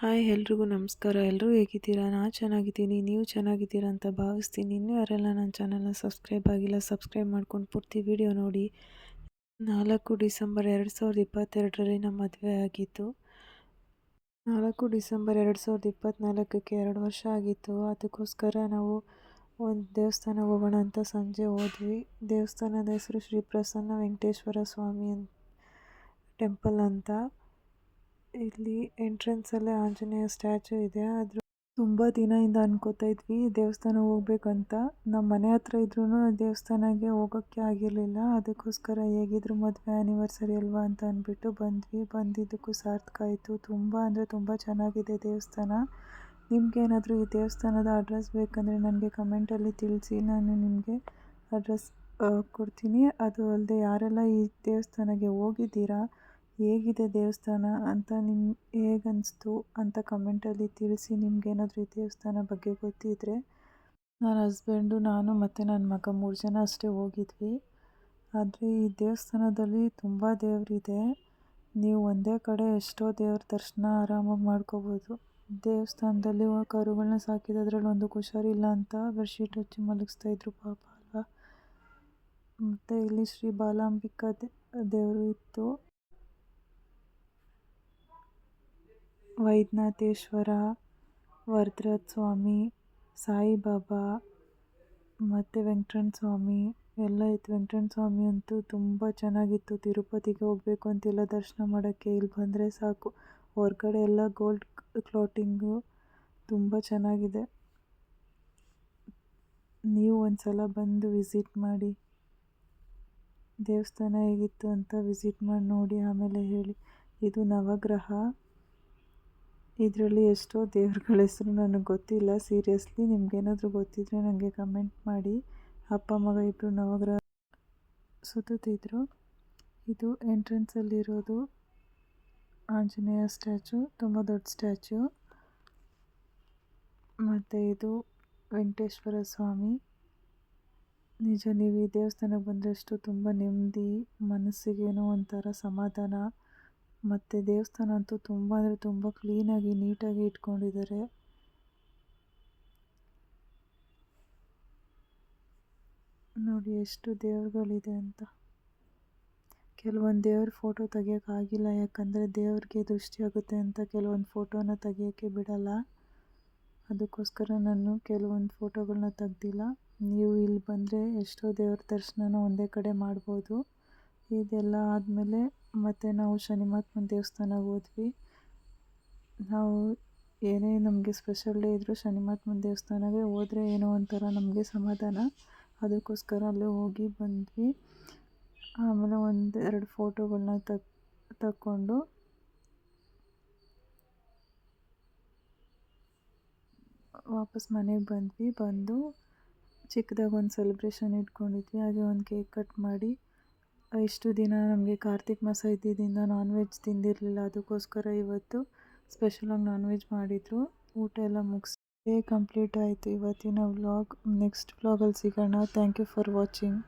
Hi ಎಲ್ರಿಗೂ ನಮಸ್ಕಾರ. ಎಲ್ಲರೂ ಹೇಗಿದ್ದೀರಾ? ನಾನು ಚೆನ್ನಾಗಿದ್ದೀನಿ. ನೀವು ಚೆನ್ನಾಗಿದ್ದೀರಾ ಅಂತ ಭಾವಿಸ್ತೀನಿ. ಇನ್ನೂ ಯಾರೆಲ್ಲ ನನ್ನ ಚಾನಲ್ನ ಸಬ್ಸ್ಕ್ರೈಬ್ ಆಗಿಲ್ಲ, ಸಬ್ಸ್ಕ್ರೈಬ್ ಮಾಡ್ಕೊಂಡು ಪೂರ್ತಿ ವಿಡಿಯೋ ನೋಡಿ. ನಾಲ್ಕು ಡಿಸೆಂಬರ್ ಎರಡು ಸಾವಿರದ ಇಪ್ಪತ್ತೆರಡರಲ್ಲಿ ನಮ್ಮ ಮದುವೆ ಆಗಿತ್ತು ನಾಲ್ಕು ಡಿಸೆಂಬರ್ ಎರಡು ಸಾವಿರದ ಇಪ್ಪತ್ತ್ನಾಲ್ಕಕ್ಕೆ ಎರಡು ವರ್ಷ ಆಗಿತ್ತು. ಅದಕ್ಕೋಸ್ಕರ ನಾವು ಒಂದು ದೇವಸ್ಥಾನ ಹೋಗೋಣ ಅಂತ ಸಂಜೆ ಹೋದ್ವಿ. ದೇವಸ್ಥಾನದ ಹೆಸರು ಶ್ರೀ ಪ್ರಸನ್ನ ವೆಂಕಟೇಶ್ವರ ಸ್ವಾಮಿ ಟೆಂಪಲ್ ಅಂತ. ಇಲ್ಲಿ ಎಂಟ್ರೆನ್ಸ್ ಅಲ್ಲಿ ಆಂಜನೇಯ ಸ್ಟ್ಯಾಚು ಇದೆ. ಆದರೂ ತುಂಬ ದಿನದಿಂದ ಅನ್ಕೋತಾ ಇದ್ವಿ, ದೇವಸ್ಥಾನ ಹೋಗ್ಬೇಕಂತ. ನಮ್ಮ ಮನೆ ಹತ್ರ ಇದ್ರೂ ದೇವಸ್ಥಾನಕ್ಕೆ ಹೋಗೋಕ್ಕೆ ಆಗಿರಲಿಲ್ಲ. ಅದಕ್ಕೋಸ್ಕರ ಹೇಗಿದ್ರು ಮದುವೆ ಆ್ಯನಿವರ್ಸರಿ ಅಲ್ವಾ ಅಂತ ಅಂದ್ಬಿಟ್ಟು ಬಂದ್ವಿ. ಬಂದಿದ್ದಕ್ಕೂ ಸಾರ್ಥಕ ಆಯಿತು. ತುಂಬ ಅಂದರೆ ತುಂಬ ಚೆನ್ನಾಗಿದೆ ದೇವಸ್ಥಾನ. ನಿಮಗೇನಾದರೂ ಈ ದೇವಸ್ಥಾನದ ಅಡ್ರೆಸ್ ಬೇಕಂದರೆ ನನಗೆ ಕಮೆಂಟಲ್ಲಿ ತಿಳಿಸಿ. ನಾನು ನಿಮಗೆ ಅಡ್ರೆಸ್ ಕೊಡ್ತೀನಿ. ಅದು ಅಲ್ಲದೆ ಯಾರೆಲ್ಲ ಈ ದೇವಸ್ಥಾನಕ್ಕೆ ಹೋಗಿದ್ದೀರಾ ಹೇಗಿದೆ ದೇವಸ್ಥಾನ ಅಂತ ನಿಮ್ಮ ಹೇಗನ್ನಿಸ್ತು ಅಂತ ಕಮೆಂಟಲ್ಲಿ ತಿಳಿಸಿ ನಿಮಗೇನಾದರೂ ಈ ದೇವಸ್ಥಾನ ಬಗ್ಗೆ ಗೊತ್ತಿದ್ದರೆ ನನ್ನ ಹಸ್ಬೆಂಡು ನಾನು ಮತ್ತು ನನ್ನ ಮಗ ಮೂರು ಜನ ಅಷ್ಟೇ ಹೋಗಿದ್ವಿ. ಆದರೆ ಈ ದೇವಸ್ಥಾನದಲ್ಲಿ ತುಂಬ ದೇವರಿದೆ. ನೀವು ಒಂದೇ ಕಡೆ ಎಷ್ಟೋ ದೇವ್ರ ದರ್ಶನ ಆರಾಮಾಗಿ ಮಾಡ್ಕೋಬೋದು. ದೇವಸ್ಥಾನದಲ್ಲಿ ಕರುಗಳನ್ನ ಸಾಕಿದ ಅದರಲ್ಲಿ ಒಂದು ಹುಷಾರಿಲ್ಲ ಅಂತ ಬೆಡ್ಶೀಟ್ ಹಚ್ಚಿ ಮಲಗಿಸ್ತಾಯಿದ್ರು ಪಾಪ ಅಲ್ವಾ. ಮತ್ತು ಇಲ್ಲಿ ಶ್ರೀ ಬಾಲಾಂಬಿಕಾ ದೇವರು ಇತ್ತು. ವೈದ್ಯನಾಥೇಶ್ವರ ವರದರಾಜ ಸ್ವಾಮಿ ಸಾಯಿಬಾಬಾ, ಮತ್ತು ವೆಂಕಟರಮಣ ಸ್ವಾಮಿ ಎಲ್ಲ ಇತ್ತು. ವೆಂಕಟರಮಣ ಸ್ವಾಮಿ ಅಂತೂ ತುಂಬ ಚೆನ್ನಾಗಿತ್ತು. ತಿರುಪತಿಗೆ ಹೋಗಬೇಕು ಅಂತಿಲ್ಲ ದರ್ಶನ ಮಾಡೋಕ್ಕೆ ಇಲ್ಲಿ ಬಂದರೆ ಸಾಕು. ಹೊರಗಡೆ ಎಲ್ಲ ಗೋಲ್ಡ್ ಕ್ಲೋಟಿಂಗು ತುಂಬ ಚೆನ್ನಾಗಿದೆ. ನೀವು ಒಂದು ಸಲ ಬಂದು ವಿಸಿಟ್ ಮಾಡಿ. ದೇವಸ್ಥಾನ ಹೇಗಿತ್ತು ಅಂತ ವಿಸಿಟ್ ಮಾಡಿ ನೋಡಿ, ಆಮೇಲೆ ಹೇಳಿ. ಇದು ನವಗ್ರಹ. ಇದರಲ್ಲಿ ಎಷ್ಟೋ ದೇವ್ರುಗಳ ಹೆಸರು ನನಗೆ ಗೊತ್ತಿಲ್ಲ. ಸೀರಿಯಸ್ಲಿ ನಿಮಗೇನಾದರೂ ಗೊತ್ತಿದ್ದರೆ ನನಗೆ ಕಮೆಂಟ್ ಮಾಡಿ. ಅಪ್ಪ, ಮಗ ಇಬ್ಬರು ನವಗ್ರಹ ಸುತ್ತಿದ್ರು ಇದು ಎಂಟ್ರೆನ್ಸಲ್ಲಿರೋದು ಆಂಜನೇಯ ಸ್ಟ್ಯಾಚು, ತುಂಬ ದೊಡ್ಡ ಸ್ಟ್ಯಾಚು. ಮತ್ತು ಇದು ವೆಂಕಟೇಶ್ವರ ಸ್ವಾಮಿ. ನಿಜ, ನೀವು ಈ ದೇವಸ್ಥಾನಕ್ಕೆ ಬಂದಷ್ಟು ತುಂಬ ನೆಮ್ಮದಿ, ಮನಸ್ಸಿಗೇನೋ ಒಂಥರ ಸಮಾಧಾನ. ಮತ್ತು ದೇವಸ್ಥಾನ ಅಂತೂ ತುಂಬ ಅಂದರೆ ತುಂಬ ಕ್ಲೀನಾಗಿ, ನೀಟಾಗಿ ಇಟ್ಕೊಂಡಿದ್ದಾರೆ. ನೋಡಿ ಎಷ್ಟು ದೇವ್ರುಗಳಿದೆ ಅಂತ. ಕೆಲವೊಂದು ದೇವ್ರ ಫೋಟೋ ತೆಗಿಯೋಕ್ಕಾಗಿಲ್ಲ ಯಾಕಂದರೆ ದೇವ್ರಿಗೆ ದೃಷ್ಟಿ ಆಗುತ್ತೆ ಅಂತ ಕೆಲವೊಂದು ಫೋಟೋನ ತೆಗಿಯೋಕ್ಕೆ ಬಿಡಲ್ಲ. ಅದಕ್ಕೋಸ್ಕರ ನಾನು ಕೆಲವೊಂದು ಫೋಟೋಗಳನ್ನ ತೆಗ್ದಿಲ್ಲ. ನೀವು ಇಲ್ಲಿ ಬಂದರೆ ಎಷ್ಟೋ ದೇವ್ರ ದರ್ಶನನ ಒಂದೇ ಕಡೆ ಮಾಡ್ಬೋದು. ಇದೆಲ್ಲ ಆದಮೇಲೆ ಮತ್ತೆ ನಾವು ಶನಿ ಮಹಾತ್ಮನ ದೇವಸ್ಥಾನಕ್ಕೆ ಹೋದ್ವಿ. ನಾವು ಏನೇ ನಮಗೆ ಸ್ಪೆಷಲ್ ಡೇ ಇದ್ದರೂ ಶನಿ ಮಹಾತ್ಮನ ದೇವಸ್ಥಾನಕ್ಕೆ ಹೋದರೆ ಏನೋ ಒಂಥರ ನಮಗೆ ಸಮಾಧಾನ. ಅದಕ್ಕೋಸ್ಕರ ಅಲ್ಲೇ ಹೋಗಿ ಬಂದ್ವಿ. ಆಮೇಲೆ ಒಂದು ಎರಡು ಫೋಟೋಗಳನ್ನ ತಗ್ ತಕ್ಕೊಂಡು ವಾಪಸ್ ಮನೆಗೆ ಬಂದ್ವಿ. ಬಂದು ಚಿಕ್ಕದಾಗಿ ಒಂದು ಸೆಲೆಬ್ರೇಷನ್ ಇಟ್ಕೊಂಡಿದ್ವಿ. ಹಾಗೆ ಒಂದು ಕೇಕ್ ಕಟ್ ಮಾಡಿ ಇಷ್ಟು ದಿನ ನಮಗೆ ಕಾರ್ತಿಕ್ ಮಾಸ ಇದ್ದಿದ್ದರಿಂದ ನಾನ್ ವೆಜ್ ತಿಂದಿರಲಿಲ್ಲ, ಅದಕ್ಕೋಸ್ಕರ ಇವತ್ತು ಸ್ಪೆಷಲಾಗಿ ನಾನ್ ವೆಜ್ ಮಾಡಿದರು. ಊಟ ಎಲ್ಲ ಮುಗಿಸಿ ಕಂಪ್ಲೀಟ್ ಆಯಿತು. ಇವತ್ತಿನ ವ್ಲಾಗ್ ನೆಕ್ಸ್ಟ್ ವ್ಲಾಗಲ್ಲಿ ಸಿಗೋಣ. Thank you for watching